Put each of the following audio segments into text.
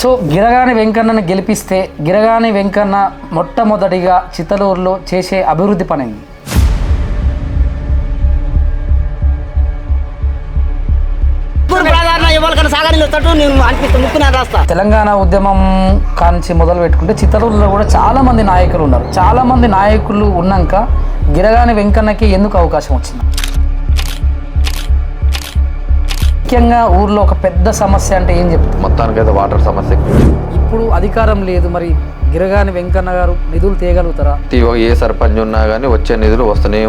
So గిరగాని వెంకన్నను గెలిపిస్తే గిరగాని వెంకన్న మొట్టమొదటిగా చిత్తలూరులో చేసే అభివృద్ధి పని ఏంది? ముగ్గురు ప్రధాన ఎవరికైనా సాగని వస్తట్టు నేను అనిపిస్తుంది ముక్కు నేను రాస్తా. తెలంగాణ ఉద్యమం కాంచి మొదలు పెట్టుకుంటే చిత్తలూరులో కూడా చాలా మంది నాయకులు ఉన్నారు. చాలా మంది నాయకులు ఉన్నాక గిరగాని వెంకన్నకి ఎందుకు అవకాశం వచ్చింది? ముఖ్యంగా ఊర్లో ఒక పెద్ద సమస్య అంటే ఏం చెప్తారు? మొత్తానికైతే వాటర్ సమస్య. ఇప్పుడు అధికారం లేదు మరి గిరగాని వెంకన్న గారు నిధులు తేయగలుగుతారా ఏ సర్పంచ్ ఉన్నా కానీ వచ్చే నిధులు వస్తూనే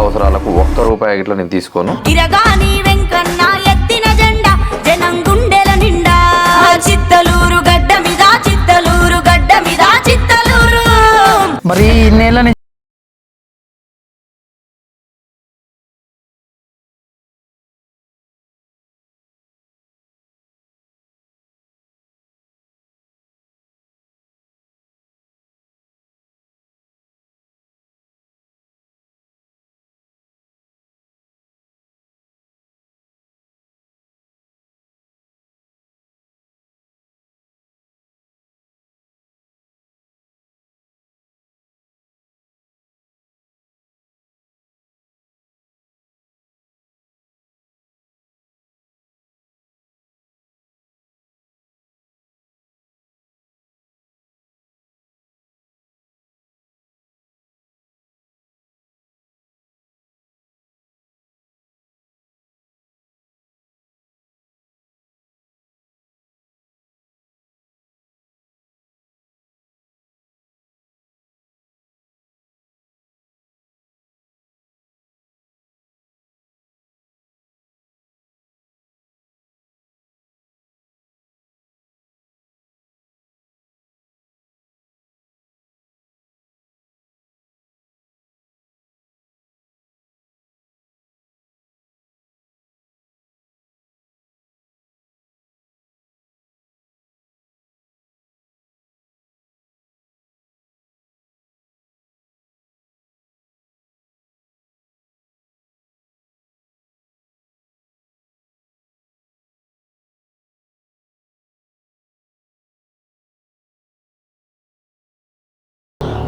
అవసరాలకు ఒక్క రూపాయి ఇట్లా నేను తీసుకోను. గిరగాని వెంకన్న ఎత్తిన జెండా జనం గుండెల నిండా. చిత్తలూరు గడ్డ మీద చిత్తలూరు గడ్డ మీద చిత్తలూరు. మరి ఇన్నేళ్ళ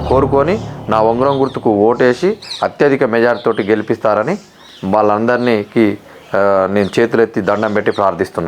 కోరుకొని నా ఉంగరం గుర్తుకు ఓటేసి అత్యధిక మెజార్టీతోటి గెలిపిస్తారని వాళ్ళందరికీ నేను చేతులెత్తి దండం పెట్టి ప్రార్థిస్తున్నాను